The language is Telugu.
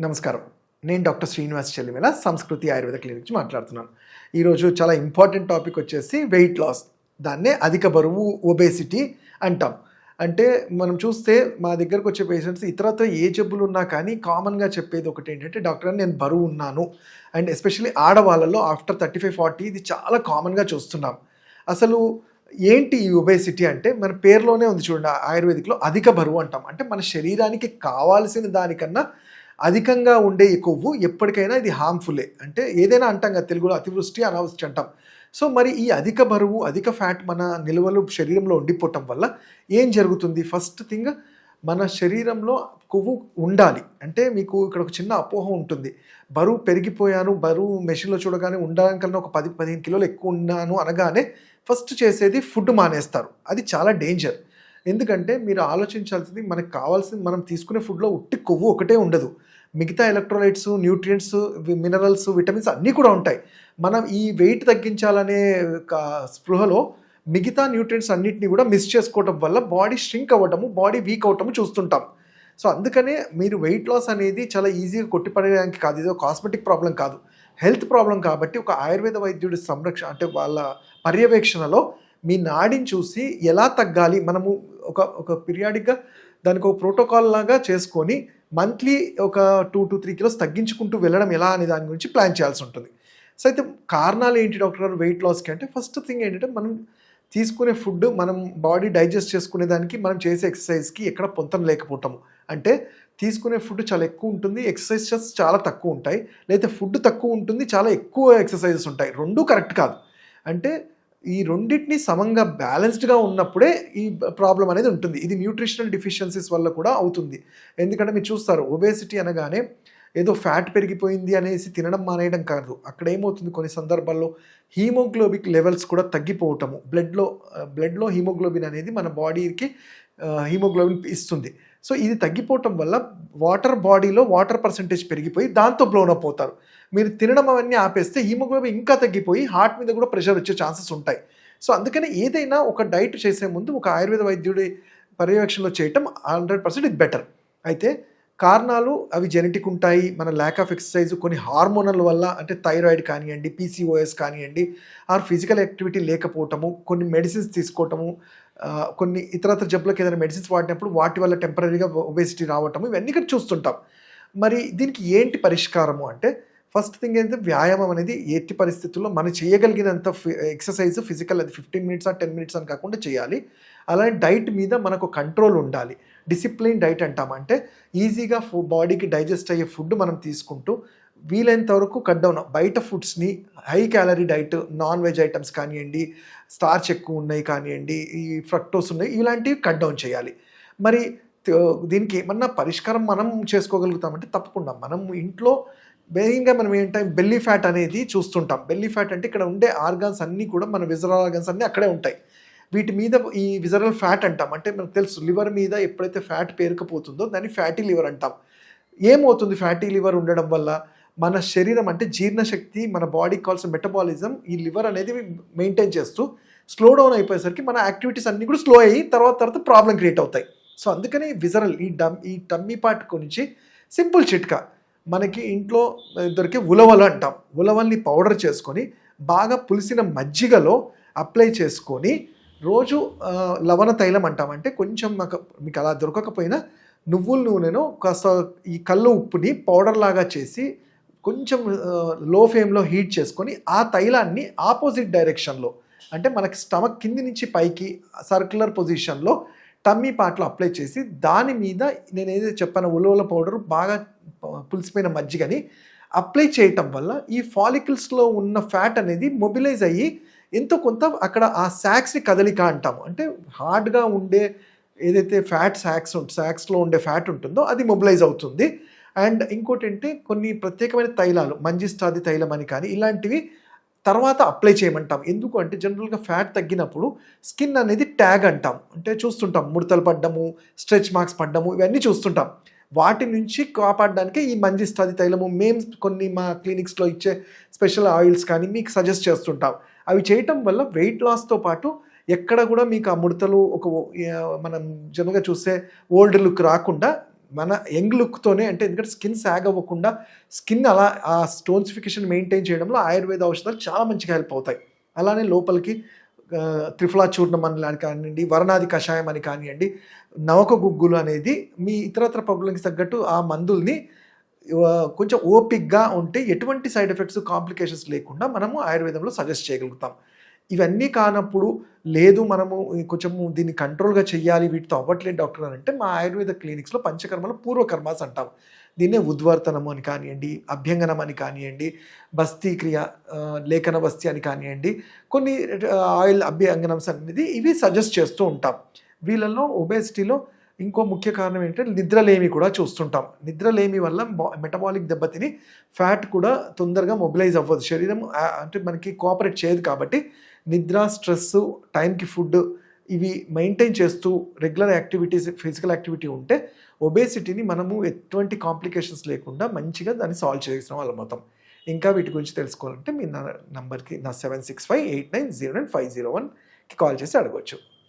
నమస్కారం. నేను డాక్టర్ శ్రీనివాస్ చెల్లిమెల సంస్కృతి ఆయుర్వేద క్లినిక్ నుంచి మాట్లాడుతున్నాను. ఈరోజు చాలా ఇంపార్టెంట్ టాపిక్ వచ్చేసి వెయిట్ లాస్. దాన్నే అధిక బరువు ఒబేసిటీ అంటాం. అంటే మనం చూస్తే మా దగ్గరకు వచ్చే పేషెంట్స్ ఇతరతో ఏ జబ్బులు ఉన్నా కానీ కామన్గా చెప్పేది ఒకటి ఏంటంటే డాక్టర్ నేను బరువు ఉన్నాను. అండ్ ఎస్పెషల్లీ ఆడవాళ్ళలో ఆఫ్టర్ థర్టీ ఫైవ్ ఫార్టీ ఇది చాలా కామన్గా చూస్తున్నాం. అసలు ఏంటి ఈ ఒబేసిటీ అంటే మన పేరులోనే ఉంది చూడండి ఆయుర్వేదిక్లో అధిక బరువు అంటాం. అంటే మన శరీరానికి కావాల్సిన దానికన్నా అధికంగా ఉండే ఈ కొవ్వు ఎప్పటికైనా ఇది హార్మ్ఫుల్లే అంటే ఏదైనా అంటాం కదా తెలుగులో అతివృష్టి అనావృష్టి అంటాం. సో మరి ఈ అధిక బరువు అధిక ఫ్యాట్ మన నిల్వలు శరీరంలో ఉండిపోవటం వల్ల ఏం జరుగుతుంది? ఫస్ట్ థింగ్ మన శరీరంలో కొవ్వు ఉండాలి. అంటే మీకు ఇక్కడ ఒక చిన్న అపోహ ఉంటుంది. బరువు పెరిగిపోయాను బరువు మెషిన్లో చూడగానే ఉండడానికన్నా ఒక పది పదిహేను కిలోలు ఎక్కువ ఉన్నాను అనగానే ఫస్ట్ చేసేది ఫుడ్ మానేస్తారు. అది చాలా డేంజర్ ఎందుకంటే మీరు ఆలోచించాల్సింది మనకు కావాల్సింది మనం తీసుకునే ఫుడ్లో ఉట్టి కొవ్వు ఒకటే ఉండదు. మిగతా ఎలక్ట్రోలైట్స్ న్యూట్రియంట్స్ మినరల్స్ విటమిన్స్ అన్నీ కూడా ఉంటాయి. మనం ఈ వెయిట్ తగ్గించాలనే ఒక స్పృహలో మిగతా న్యూట్రియంట్స్ అన్నింటినీ కూడా మిస్ చేసుకోవటం వల్ల బాడీ స్ట్రింక్ అవ్వటము బాడీ వీక్ అవటము చూస్తుంటాం. సో అందుకనే మీరు వెయిట్ లాస్ అనేది చాలా ఈజీగా కొట్టిపడేయడానికి కాదు. ఇది కాస్మెటిక్ ప్రాబ్లం కాదు. హెల్త్ ప్రాబ్లం కాబట్టి ఒక ఆయుర్వేద వైద్యుడి సంరక్షణ అంటే వాళ్ళ పర్యవేక్షణలో మీ నాడిని చూసి ఎలా తగ్గాలి మనము ఒక ఒక పీరియాడిక్గా దానికి ఒక ప్రోటోకాల్ లాగా చేసుకొని మంత్లీ ఒక టూ టు త్రీ కిలోస్ తగ్గించుకుంటూ వెళ్ళడం ఎలా అనే దాని గురించి ప్లాన్ చేయాల్సి ఉంటుంది. సో అయితే కారణాలు ఏంటి డాక్టర్ గారు? వెయిట్ లాస్కి అంటే ఫస్ట్ థింగ్ ఏంటంటే మనం తీసుకునే ఫుడ్ మనం బాడీ డైజెస్ట్ చేసుకునే దానికి మనం చేసే ఎక్సర్సైజ్కి ఎక్కడ పొంతం లేకపోవటము అంటే తీసుకునే ఫుడ్ చాలా ఎక్కువ ఉంటుంది ఎక్సర్సైజెస్ చాలా తక్కువ ఉంటాయి లేదా ఫుడ్ తక్కువ ఉంటుంది చాలా ఎక్కువ ఎక్సర్సైజెస్ ఉంటాయి. రెండూ కరెక్ట్ కాదు. అంటే ఈ రెండింటిని సమంగా బ్యాలెన్స్డ్గా ఉన్నప్పుడే ఈ ప్రాబ్లం అనేది ఉంటుంది. ఇది న్యూట్రిషనల్ డిఫిషియన్సీస్ వల్ల కూడా అవుతుంది. ఎందుకంటే మీరు చూస్తారు ఒబేసిటీ అనగానే ఏదో ఫ్యాట్ పెరిగిపోయింది అనేసి తినడం మానేయడం కాదు. అక్కడ ఏమవుతుంది? కొన్ని సందర్భాల్లో హీమోగ్లోబిక్ లెవెల్స్ కూడా తగ్గిపోవటము. బ్లడ్లో బ్లడ్లో హీమోగ్లోబిన్ అనేది మన బాడీకి హీమోగ్లోబిన్ ఇస్తుంది. సో ఇది తగ్గిపోవటం వల్ల వాటర్ బాడీలో వాటర్ పర్సంటేజ్ పెరిగిపోయి దాంతో బ్లోన్ అప్ అవుతారు. మీరు తినడం అవన్నీ ఆపేస్తే హీమోగ్లోబిన్ ఇంకా తగ్గిపోయి హార్ట్ మీద కూడా ప్రెషర్ వచ్చే ఛాన్సెస్ ఉంటాయి. సో అందుకని ఏదైనా ఒక డైట్ చేసే ముందు ఒక ఆయుర్వేద వైద్యుడి పర్యవేక్షణలో చేయటం హండ్రెడ్ పర్సెంట్ ఇది బెటర్ అయితే కారణాలు అవి జెనెటిక్ ఉంటాయి. మన ల్యాక్ ఆఫ్ ఎక్సర్సైజ్ కొన్ని హార్మోనల్ వల్ల అంటే థైరాయిడ్ కానివ్వండి పీసీఓఎస్ కానివ్వండి ఆర్ ఫిజికల్ యాక్టివిటీ లేకపోవటము కొన్ని మెడిసిన్స్ తీసుకోవటము కొన్ని ఇతరత్ర జబ్బులకు ఏదైనా మెడిసిన్స్ వాడినప్పుడు వాటి వల్ల టెంపరీగా ఒబేసిటీ రావటము ఇవన్నీ ఇక్కడ చూస్తుంటాం. మరి దీనికి ఏంటి పరిష్కారము అంటే ఫస్ట్ థింగ్ ఏంటంటే వ్యాయామం అనేది ఎట్టి పరిస్థితుల్లో మనం చేయగలిగినంత ఎక్సర్సైజ్ ఫిజికల్ అది ఫిఫ్టీన్ మినిట్స్ ఆ టెన్ మినిట్స్ అని కాకుండా చేయాలి. అలానే డైట్ మీద మనకు కంట్రోల్ ఉండాలి. డిసిప్లిన్ డైట్ అంటాం అంటే ఈజీగా ఫు బాడీకి డైజెస్ట్ అయ్యే ఫుడ్ మనం తీసుకుంటూ వీలైనంత వరకు కట్ డౌన్. బయట ఫుడ్స్ని high calorie diet non veg items కానివ్వండి స్టార్చ్ ఎక్కువ ఉన్నాయి కానివ్వండి ఈ ఫ్రక్టోస్ ఉన్నాయి ఇలాంటివి కట్ డౌన్ చేయాలి. మరి దీనికి ఏమన్నా పరిష్కారం మనం చేసుకోగలుగుతామంటే తప్పకుండా. మనం ఇంట్లో మెయిన్గా మనం ఏంటంటే బెల్లీ ఫ్యాట్ అనేది చూస్తుంటాం. బెల్లీ ఫ్యాట్ అంటే ఇక్కడ ఉండే ఆర్గాన్స్ అన్నీ కూడా మన విజరల్ ఆర్గాన్స్ అన్నీ అక్కడే ఉంటాయి. వీటి మీద ఈ విజరల్ ఫ్యాట్ అంటాం. అంటే మనకు తెలుసు లివర్ మీద ఎప్పుడైతే ఫ్యాట్ పేరుకపోతుందో దాన్ని ఫ్యాటీ లివర్ అంటాం. ఏమవుతుంది ఫ్యాటీ లివర్ ఉండడం వల్ల? మన శరీరం అంటే జీర్ణశక్తి మన బాడీకి కావాల్సిన మెటబాలిజం ఈ లివర్ అనేది మెయింటైన్ చేస్తూ స్లో డౌన్ అయిపోయేసరికి మన యాక్టివిటీస్ అన్నీ కూడా స్లో అయ్యి తర్వాత తర్వాత ప్రాబ్లం క్రియేట్ అవుతాయి. సో అందుకని విజరల్ ఈ డమ్ ఈ టమ్మీ పార్ట్ గురించి సింపుల్ చిట్కా. మనకి ఇంట్లో దొరికే ఉలవలు అంటాం. ఉలవల్ని పౌడర్ చేసుకొని బాగా పులిసిన మజ్జిగలో అప్లై చేసుకొని రోజు లవణ తైలం అంటామంటే కొంచెం మాకు మీకు అలా దొరకకపోయినా నువ్వుల నూనెను కాస్త ఈ కళ్ళు ఉప్పుని పౌడర్ లాగా చేసి కొంచెం లో ఫ్లేమ్లో హీట్ చేసుకొని ఆ తైలాన్ని ఆపోజిట్ డైరెక్షన్లో అంటే మనకి స్టమక్ కింది నుంచి పైకి సర్క్యులర్ పొజిషన్లో టమ్మీ పార్ట్లో అప్లై చేసి దాని మీద నేను ఏదైతే చెప్పాను ఉలవల పౌడర్ బాగా పులిసిపోయిన మజ్జిగని అప్లై చేయటం వల్ల ఈ ఫాలికల్స్లో ఉన్న ఫ్యాట్ అనేది మొబిలైజ్ అయ్యి ఎంతో కొంత అక్కడ ఆ శాక్స్ని కదలిక అంటాము. అంటే హార్డ్గా ఉండే ఏదైతే ఫ్యాట్ శాక్స్ శాక్స్లో ఉండే ఫ్యాట్ ఉంటుందో అది మొబిలైజ్ అవుతుంది. అండ్ ఇంకోటి అంటే కొన్ని ప్రత్యేకమైన తైలాలు మంజిష్టాది తైలం అని కానీ ఇలాంటివి తర్వాత అప్లై చేయమంటాం. ఎందుకు అంటే జనరల్గా ఫ్యాట్ తగ్గినప్పుడు స్కిన్ అనేది ట్యాగ్ అంటాం. అంటే చూస్తుంటాం ముడతలు పడ్డము స్ట్రెచ్ మార్క్స్ పడ్డము ఇవన్నీ చూస్తుంటాం. వాటి నుంచి కాపాడడానికి ఈ మంజిష్టాది తైలము మేము కొన్ని మా క్లినిక్స్లో ఇచ్చే స్పెషల్ ఆయిల్స్ కానీ మీకు సజెస్ట్ చేస్తుంటాం. అవి చేయటం వల్ల వెయిట్ లాస్తో పాటు ఎక్కడ కూడా మీకు ఆ ముడతలు ఒక మనం జనరల్గా చూస్తే ఓల్డ్ లుక్ రాకుండా మన యంగ్ లుక్తోనే అంటే ఎందుకంటే స్కిన్ సాగ్ అవ్వకుండా స్కిన్ అలా ఆ స్టోన్సిఫికేషన్ మెయింటైన్ చేయడంలో ఆయుర్వేద ఔషధాలు చాలా మంచిగా హెల్ప్ అవుతాయి. అలానే లోపలికి త్రిఫలా చూర్ణం అని కానివ్వండి వరణాది కషాయం అని కానివ్వండి నవక గుగ్గులు అనేది మీ ఇతరత్ర ప్రాబ్లమ్కి తగ్గట్టు ఆ మందుల్ని కొంచెం ఓపిక్గా ఉంటే ఎటువంటి సైడ్ ఎఫెక్ట్స్ కాంప్లికేషన్స్ లేకుండా మనము ఆయుర్వేదంలో సజెస్ట్ చేయగలుగుతాం. ఇవన్నీ కానప్పుడు లేదు మనము కొంచెము దీన్ని కంట్రోల్గా చేయాలి వీటితో అవ్వట్లేదు డాక్టర్ అని అంటే మా ఆయుర్వేద క్లినిక్స్లో పంచకర్మలు పూర్వకర్మాస్ అంటాం. దీన్నే ఉద్వర్తనము అని కానివ్వండి అభ్యంగనం అని కానివ్వండి బస్తీ క్రియ లేఖన బస్తీ అని కానివ్వండి కొన్ని ఆయిల్ అభ్యంగనమ్స్ అనేది ఇవి సజెస్ట్ చేస్తూ ఉంటాం. వీళ్ళల్లో ఒబేసిటీలో ఇంకో ముఖ్య కారణం ఏంటంటే నిద్రలేమి కూడా చూస్తుంటాం. నిద్రలేమి వల్ల మెటబాలిక్ దెబ్బతిని ఫ్యాట్ కూడా తొందరగా మొబిలైజ్ అవ్వదు. శరీరం అంటే మనకి కోఆపరేట్ చేయదు కాబట్టి నిద్ర స్ట్రెస్ టైంకి ఫుడ్ ఇవి మెయింటైన్ చేస్తూ రెగ్యులర్ యాక్టివిటీస్ ఫిజికల్ యాక్టివిటీ ఉంటే ఒబేసిటీని మనము ఎటువంటి కాంప్లికేషన్స్ లేకుండా మంచిగా దాన్ని సాల్వ్ చేసిన వాళ్ళం మొత్తం ఇంకా వీటి గురించి తెలుసుకోవాలంటే మీ నా నంబర్కి నా seven six five eight nine zero nine five zero వన్కి కాల్ చేసి అడగవచ్చు